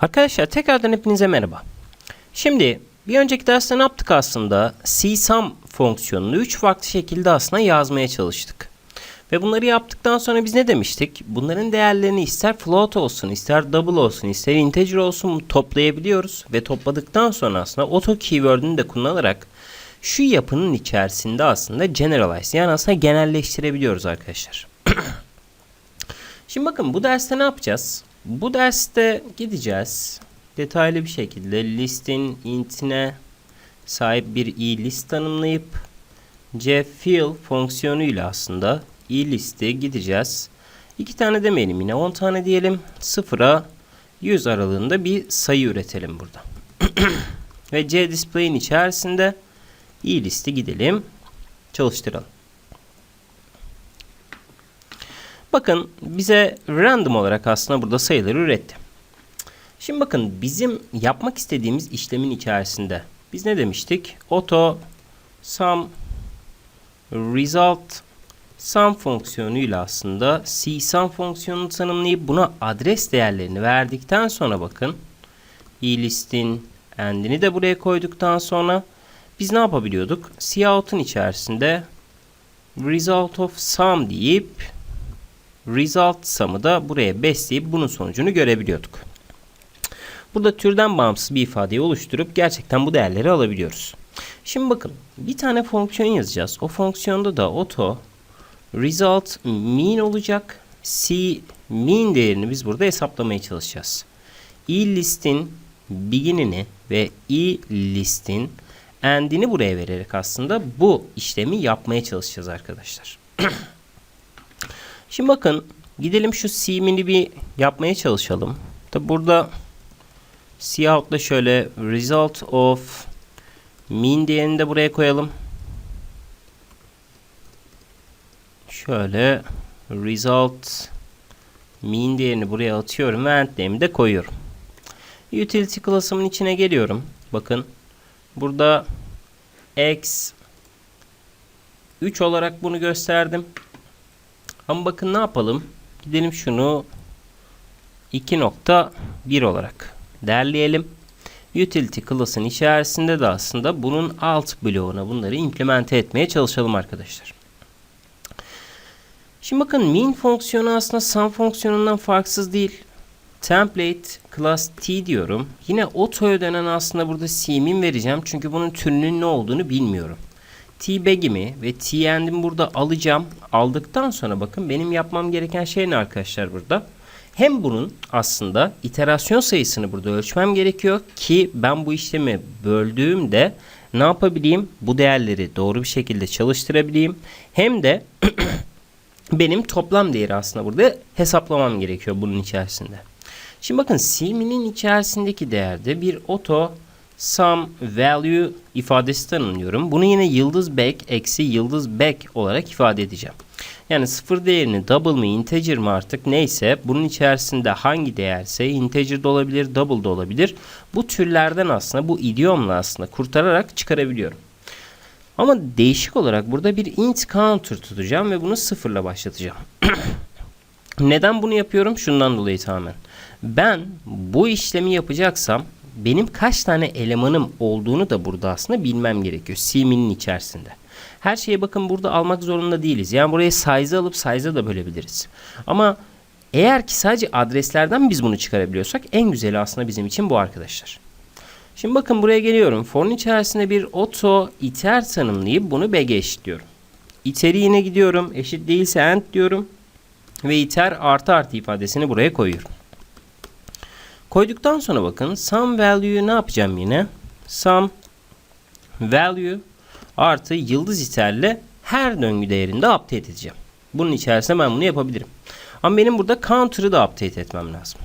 Arkadaşlar tekrardan hepinize merhaba. Şimdi bir önceki derste ne yaptık aslında? CSUM fonksiyonunu 3 farklı şekilde aslında yazmaya çalıştık. Ve bunları yaptıktan sonra biz ne demiştik? Bunların değerlerini ister float olsun, ister double olsun, ister integer olsun toplayabiliyoruz. Ve topladıktan sonra aslında auto keyword'ünü de kullanarak şu yapının içerisinde aslında generalize yani aslında genelleştirebiliyoruz arkadaşlar. Şimdi bakın bu derste ne yapacağız? Bu derste gideceğiz. Detaylı bir şekilde listin intine sahip bir i list tanımlayıp c fill fonksiyonuyla aslında i listi gideceğiz. İki tane demeyelim yine 10 tane diyelim. Sıfıra 100 aralığında bir sayı üretelim burada. Ve c display'in içerisinde i listi gidelim. Çalıştıralım. Bakın bize random olarak aslında burada sayıları üretti. Şimdi bakın bizim yapmak istediğimiz işlemin içerisinde biz ne demiştik? Auto sum result sum fonksiyonuyla aslında csum fonksiyonunu tanımlayıp buna adres değerlerini verdikten sonra bakın i listin end'ini de buraya koyduktan sonra biz ne yapabiliyorduk? Cout'un içerisinde result of sum deyip result sum'ı da buraya besleyip bunun sonucunu görebiliyorduk. Burada türden bağımsız bir ifadeyi oluşturup gerçekten bu değerleri alabiliyoruz. Şimdi bakın bir tane fonksiyon yazacağız. O fonksiyonda da auto result mean olacak. C mean değerini biz burada hesaplamaya çalışacağız. i listin begin'ini ve i listin end'ini buraya vererek aslında bu işlemi yapmaya çalışacağız arkadaşlar. Şimdi bakın gidelim şu C'mini bir yapmaya çalışalım. Tabi burada Cout'la şöyle result of min değerini de buraya koyalım. Şöyle result min değerini buraya atıyorum ve end değerimi de koyuyorum. Utility class'ımın içine geliyorum. Bakın burada x 3 olarak bunu gösterdim. Ama bakın ne yapalım? Gidelim şunu 2.1 olarak derleyelim. Utility class'ın içerisinde de aslında bunun alt bloğuna bunları implemente etmeye çalışalım arkadaşlar. Şimdi bakın min fonksiyonu aslında sum fonksiyonundan farksız değil. Template class t diyorum. Yine auto denen aslında burada cmin vereceğim. Çünkü bunun türünün ne olduğunu bilmiyorum t-bag'imi ve t-end'imi burada alacağım. Aldıktan sonra bakın benim yapmam gereken şey ne arkadaşlar burada? Hem bunun aslında iterasyon sayısını burada ölçmem gerekiyor ki ben bu işlemi böldüğümde ne yapabileyim? Bu değerleri doğru bir şekilde çalıştırabileyim. Hem de benim toplam değeri aslında burada hesaplamam gerekiyor bunun içerisinde. Şimdi bakın CM'nin içerisindeki değerde bir auto sum value ifadesi tanımlıyorum. Bunu yine yıldız back eksi yıldız back olarak ifade edeceğim. Yani sıfır değerini double mı integer mi artık neyse bunun içerisinde hangi değerse integer de olabilir double da olabilir. Bu türlerden aslında bu idiomla aslında kurtararak çıkarabiliyorum. Ama değişik olarak burada bir int counter tutacağım ve bunu sıfırla başlatacağım. Neden bunu yapıyorum? Şundan dolayı tamamen. Ben bu işlemi yapacaksam benim kaç tane elemanım olduğunu da burada aslında bilmem gerekiyor. CM'nin içerisinde. Her şeye bakın burada almak zorunda değiliz. Yani buraya size alıp size'a da bölebiliriz. Ama eğer ki sadece adreslerden biz bunu çıkarabiliyorsak en güzeli aslında bizim için bu arkadaşlar. Şimdi bakın buraya geliyorum. For'un içerisinde bir auto iter tanımlayıp bunu bg'e eşitliyorum. İteri yine gidiyorum. Eşit değilse end diyorum. Ve iter artı artı ifadesini buraya koyuyorum. Koyduktan sonra bakın sum value'yu ne yapacağım yine? Sum value artı yıldız iterle her döngü değerinde update edeceğim. Bunun içerisinde ben bunu yapabilirim. Ama benim burada counter'ı da update etmem lazım.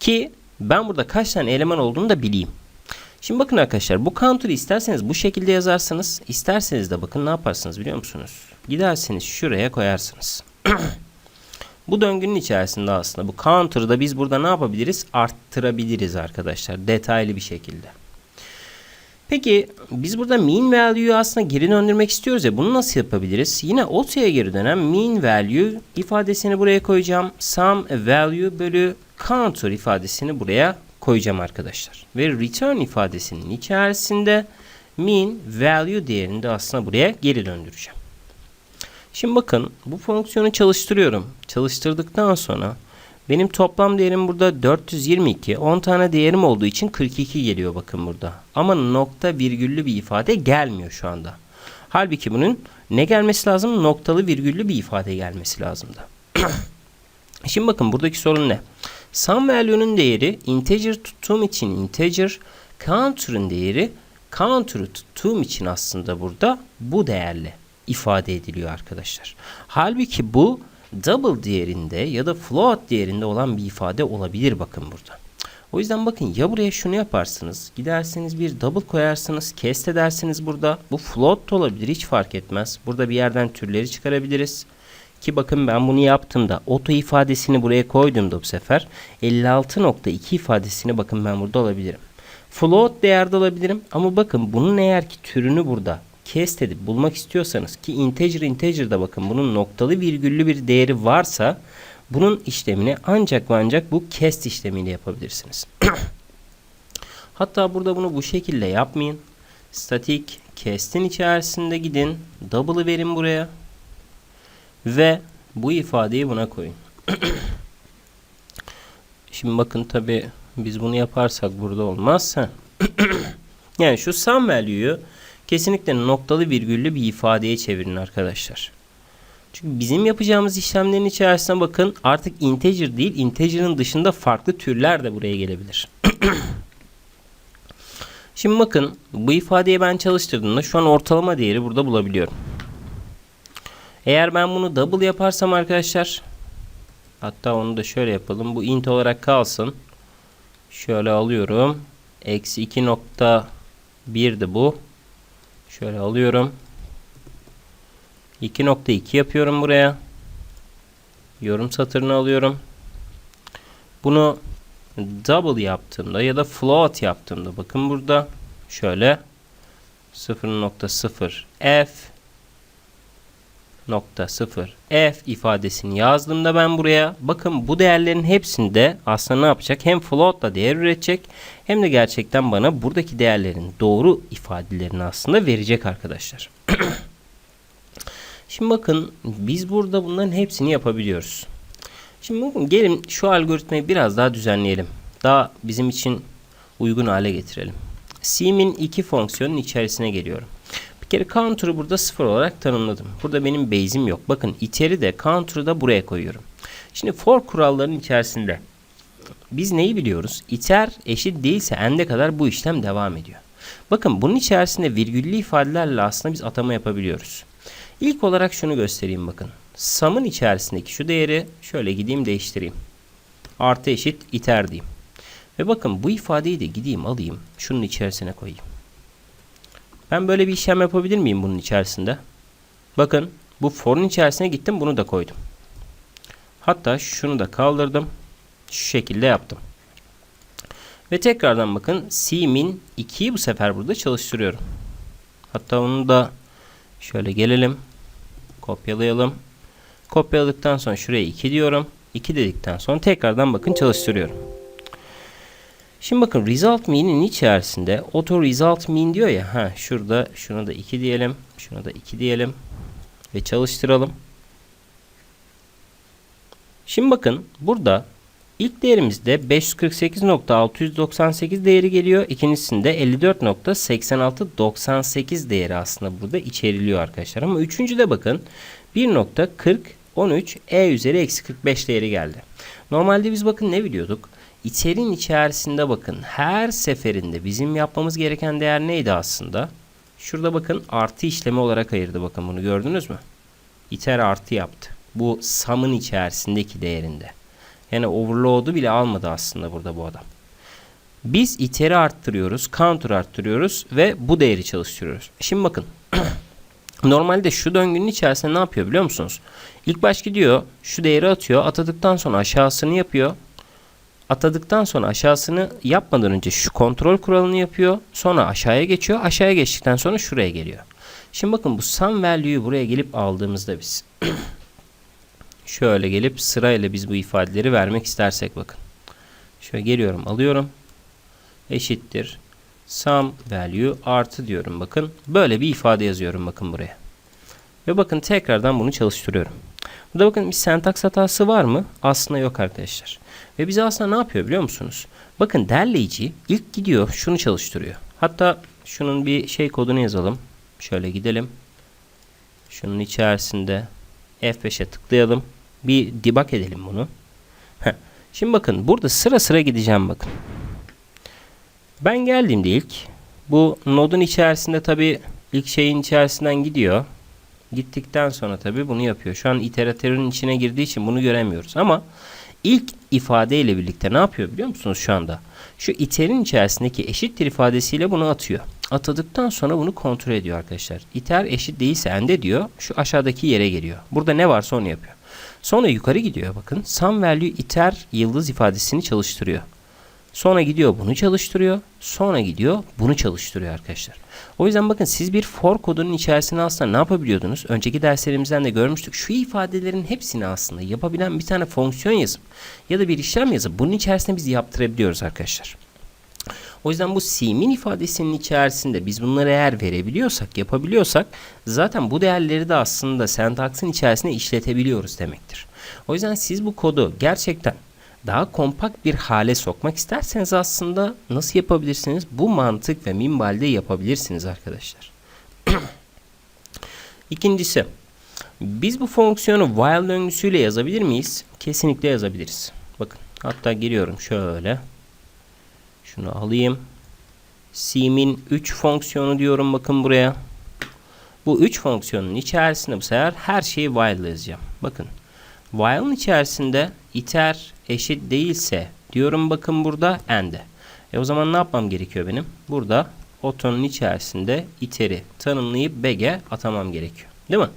Ki ben burada kaç tane eleman olduğunu da bileyim. Şimdi bakın arkadaşlar bu counter'ı isterseniz bu şekilde yazarsınız. isterseniz de bakın ne yaparsınız biliyor musunuz? Giderseniz şuraya koyarsınız. Bu döngünün içerisinde aslında bu counter'ı da biz burada ne yapabiliriz? Arttırabiliriz arkadaşlar detaylı bir şekilde. Peki biz burada mean value'yu aslında geri döndürmek istiyoruz ya bunu nasıl yapabiliriz? Yine auto'ya geri dönen mean value ifadesini buraya koyacağım. Sum value bölü counter ifadesini buraya koyacağım arkadaşlar. Ve return ifadesinin içerisinde mean value değerini de aslında buraya geri döndüreceğim. Şimdi bakın bu fonksiyonu çalıştırıyorum. Çalıştırdıktan sonra benim toplam değerim burada 422. 10 tane değerim olduğu için 42 geliyor bakın burada. Ama nokta virgüllü bir ifade gelmiyor şu anda. Halbuki bunun ne gelmesi lazım? Noktalı virgüllü bir ifade gelmesi lazımdı. Şimdi bakın buradaki sorun ne? Sum value'nun değeri integer tuttuğum için integer, counter'ın değeri counter'ı tuttuğum için aslında burada bu değerle ifade ediliyor arkadaşlar. Halbuki bu double değerinde ya da float değerinde olan bir ifade olabilir bakın burada. O yüzden bakın ya buraya şunu yaparsınız. Gidersiniz bir double koyarsınız. Cast edersiniz burada. Bu float da olabilir hiç fark etmez. Burada bir yerden türleri çıkarabiliriz. Ki bakın ben bunu yaptığımda auto ifadesini buraya koyduğumda bu sefer 56.2 ifadesini bakın ben burada alabilirim. Float değerde alabilirim ama bakın bunun eğer ki türünü burada cast edip bulmak istiyorsanız ki integer integer'da bakın bunun noktalı virgüllü bir değeri varsa bunun işlemini ancak ve ancak bu cast işlemiyle yapabilirsiniz. Hatta burada bunu bu şekilde yapmayın. Static cast'in içerisinde gidin. Double'ı verin buraya. Ve bu ifadeyi buna koyun. Şimdi bakın tabi biz bunu yaparsak burada olmaz. yani şu sum value'yu kesinlikle noktalı virgüllü bir ifadeye çevirin arkadaşlar. Çünkü bizim yapacağımız işlemlerin içerisine bakın artık integer değil integer'ın dışında farklı türler de buraya gelebilir. Şimdi bakın bu ifadeyi ben çalıştırdığımda şu an ortalama değeri burada bulabiliyorum. Eğer ben bunu double yaparsam arkadaşlar hatta onu da şöyle yapalım. Bu int olarak kalsın. Şöyle alıyorum. Eksi 2.1'di bu. Şöyle alıyorum. 2.2 yapıyorum buraya. Yorum satırını alıyorum. Bunu double yaptığımda ya da float yaptığımda bakın burada şöyle 0.0 f nokta 0 f ifadesini yazdığımda ben buraya bakın bu değerlerin hepsinde aslında ne yapacak? Hem float'la değer üretecek hem de gerçekten bana buradaki değerlerin doğru ifadelerini aslında verecek arkadaşlar. Şimdi bakın biz burada bunların hepsini yapabiliyoruz. Şimdi bakın gelin şu algoritmayı biraz daha düzenleyelim. Daha bizim için uygun hale getirelim. Sim'in iki fonksiyonun içerisine geliyorum. Bir kere counter'ı burada sıfır olarak tanımladım. Burada benim base'im yok. Bakın iteri de counter'ı da buraya koyuyorum. Şimdi for kurallarının içerisinde biz neyi biliyoruz? İter eşit değilse end'e kadar bu işlem devam ediyor. Bakın bunun içerisinde virgüllü ifadelerle aslında biz atama yapabiliyoruz. İlk olarak şunu göstereyim bakın. Sum'ın içerisindeki şu değeri şöyle gideyim değiştireyim. Artı eşit iter diyeyim. Ve bakın bu ifadeyi de gideyim alayım. Şunun içerisine koyayım. Ben böyle bir işlem yapabilir miyim bunun içerisinde? Bakın bu for'un içerisine gittim bunu da koydum. Hatta şunu da kaldırdım. Şu şekilde yaptım. Ve tekrardan bakın cmin 2'yi bu sefer burada çalıştırıyorum. Hatta onu da şöyle gelelim. Kopyalayalım. Kopyaladıktan sonra şuraya 2 diyorum. 2 dedikten sonra tekrardan bakın çalıştırıyorum. Şimdi bakın result mean'in içerisinde auto result mean diyor ya. Ha şurada şuna da 2 diyelim. Şuna da 2 diyelim. Ve çalıştıralım. Şimdi bakın burada ilk değerimizde 548.698 değeri geliyor. İkincisinde 54.8698 değeri aslında burada içeriliyor arkadaşlar. Ama üçüncüde bakın 1.4013 e üzeri eksi 45 değeri geldi. Normalde biz bakın ne biliyorduk? İçerin içerisinde bakın her seferinde bizim yapmamız gereken değer neydi aslında? Şurada bakın artı işlemi olarak ayırdı bakın bunu gördünüz mü? İter artı yaptı. Bu sum'ın içerisindeki değerinde. Yani overload'u bile almadı aslında burada bu adam. Biz iteri arttırıyoruz, counter arttırıyoruz ve bu değeri çalıştırıyoruz. Şimdi bakın. Normalde şu döngünün içerisinde ne yapıyor biliyor musunuz? İlk baş gidiyor, şu değeri atıyor. Atadıktan sonra aşağısını yapıyor atadıktan sonra aşağısını yapmadan önce şu kontrol kuralını yapıyor. Sonra aşağıya geçiyor. Aşağıya geçtikten sonra şuraya geliyor. Şimdi bakın bu sum value'yu buraya gelip aldığımızda biz şöyle gelip sırayla biz bu ifadeleri vermek istersek bakın. Şöyle geliyorum alıyorum. Eşittir. Sum value artı diyorum bakın. Böyle bir ifade yazıyorum bakın buraya. Ve bakın tekrardan bunu çalıştırıyorum. Burada bakın bir sentaks hatası var mı? Aslında yok arkadaşlar. Ve bize aslında ne yapıyor biliyor musunuz? Bakın derleyici ilk gidiyor şunu çalıştırıyor. Hatta şunun bir şey kodunu yazalım. Şöyle gidelim. Şunun içerisinde F5'e tıklayalım. Bir debug edelim bunu. Heh. Şimdi bakın burada sıra sıra gideceğim bakın. Ben geldiğimde ilk bu nodun içerisinde tabi ilk şeyin içerisinden gidiyor. Gittikten sonra tabi bunu yapıyor. Şu an iteratörün içine girdiği için bunu göremiyoruz. Ama ilk ifade ile birlikte ne yapıyor biliyor musunuz şu anda? Şu iterin içerisindeki eşittir ifadesiyle bunu atıyor. Atadıktan sonra bunu kontrol ediyor arkadaşlar. İter eşit değilse ende diyor. Şu aşağıdaki yere geliyor. Burada ne varsa onu yapıyor. Sonra yukarı gidiyor bakın. Sum value iter yıldız ifadesini çalıştırıyor. Sonra gidiyor bunu çalıştırıyor. Sonra gidiyor bunu çalıştırıyor arkadaşlar. O yüzden bakın siz bir for kodunun içerisine aslında ne yapabiliyordunuz? Önceki derslerimizden de görmüştük. Şu ifadelerin hepsini aslında yapabilen bir tane fonksiyon yazıp ya da bir işlem yazıp bunun içerisinde biz yaptırabiliyoruz arkadaşlar. O yüzden bu simin ifadesinin içerisinde biz bunları eğer verebiliyorsak, yapabiliyorsak zaten bu değerleri de aslında sentaksın içerisine işletebiliyoruz demektir. O yüzden siz bu kodu gerçekten daha kompakt bir hale sokmak isterseniz aslında nasıl yapabilirsiniz? Bu mantık ve minvalde yapabilirsiniz arkadaşlar. İkincisi, biz bu fonksiyonu while döngüsüyle yazabilir miyiz? Kesinlikle yazabiliriz. Bakın hatta giriyorum şöyle. Şunu alayım. Sim'in 3 fonksiyonu diyorum bakın buraya. Bu 3 fonksiyonun içerisinde bu sefer her şeyi while yazacağım. Bakın. While'ın içerisinde iter eşit değilse diyorum bakın burada end'e. E o zaman ne yapmam gerekiyor benim? Burada otonun içerisinde iteri tanımlayıp beg'e atamam gerekiyor. Değil mi?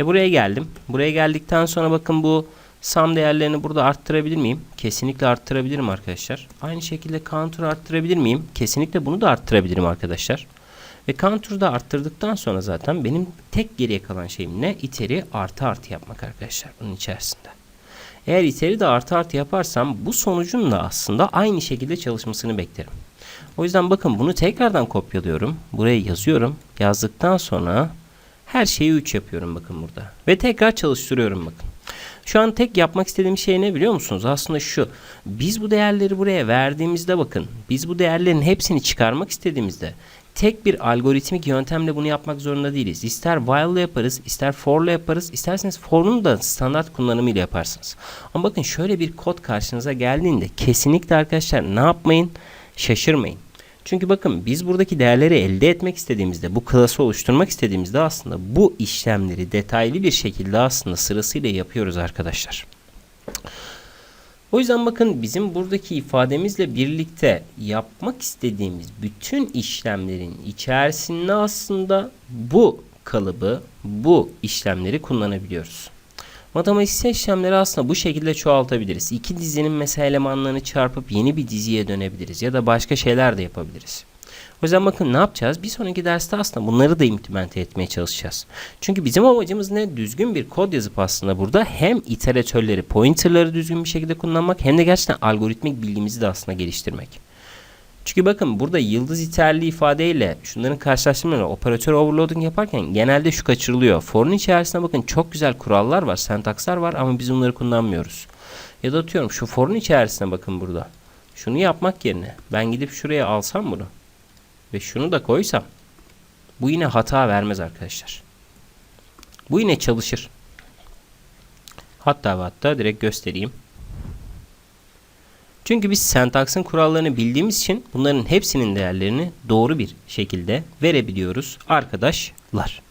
E buraya geldim. Buraya geldikten sonra bakın bu sum değerlerini burada arttırabilir miyim? Kesinlikle arttırabilirim arkadaşlar. Aynı şekilde counter arttırabilir miyim? Kesinlikle bunu da arttırabilirim arkadaşlar. Ve counter'ı da arttırdıktan sonra zaten benim tek geriye kalan şeyim ne? İteri artı artı yapmak arkadaşlar bunun içerisinde. Eğer iteri de artı artı yaparsam bu sonucun da aslında aynı şekilde çalışmasını beklerim. O yüzden bakın bunu tekrardan kopyalıyorum. Buraya yazıyorum. Yazdıktan sonra her şeyi 3 yapıyorum bakın burada. Ve tekrar çalıştırıyorum bakın. Şu an tek yapmak istediğim şey ne biliyor musunuz? Aslında şu. Biz bu değerleri buraya verdiğimizde bakın. Biz bu değerlerin hepsini çıkarmak istediğimizde tek bir algoritmik yöntemle bunu yapmak zorunda değiliz. İster while ile yaparız, ister for ile yaparız, isterseniz for'un da standart kullanımıyla yaparsınız. Ama bakın şöyle bir kod karşınıza geldiğinde kesinlikle arkadaşlar ne yapmayın? Şaşırmayın. Çünkü bakın biz buradaki değerleri elde etmek istediğimizde, bu klası oluşturmak istediğimizde aslında bu işlemleri detaylı bir şekilde aslında sırasıyla yapıyoruz arkadaşlar. O yüzden bakın bizim buradaki ifademizle birlikte yapmak istediğimiz bütün işlemlerin içerisinde aslında bu kalıbı, bu işlemleri kullanabiliyoruz. Matematiksel işlemleri aslında bu şekilde çoğaltabiliriz. İki dizinin mesela elemanlarını çarpıp yeni bir diziye dönebiliriz ya da başka şeyler de yapabiliriz. O yüzden bakın ne yapacağız? Bir sonraki derste aslında bunları da implemente etmeye çalışacağız. Çünkü bizim amacımız ne? Düzgün bir kod yazıp aslında burada hem iteratörleri, pointerları düzgün bir şekilde kullanmak hem de gerçekten algoritmik bilgimizi de aslında geliştirmek. Çünkü bakın burada yıldız iterli ifadeyle şunların karşılaştırmaları operatör overloading yaparken genelde şu kaçırılıyor. For'un içerisinde bakın çok güzel kurallar var, sentakslar var ama biz bunları kullanmıyoruz. Ya da atıyorum şu for'un içerisine bakın burada. Şunu yapmak yerine ben gidip şuraya alsam bunu ve şunu da koysam bu yine hata vermez arkadaşlar. Bu yine çalışır. Hatta hatta direkt göstereyim. Çünkü biz sentaksın kurallarını bildiğimiz için bunların hepsinin değerlerini doğru bir şekilde verebiliyoruz arkadaşlar.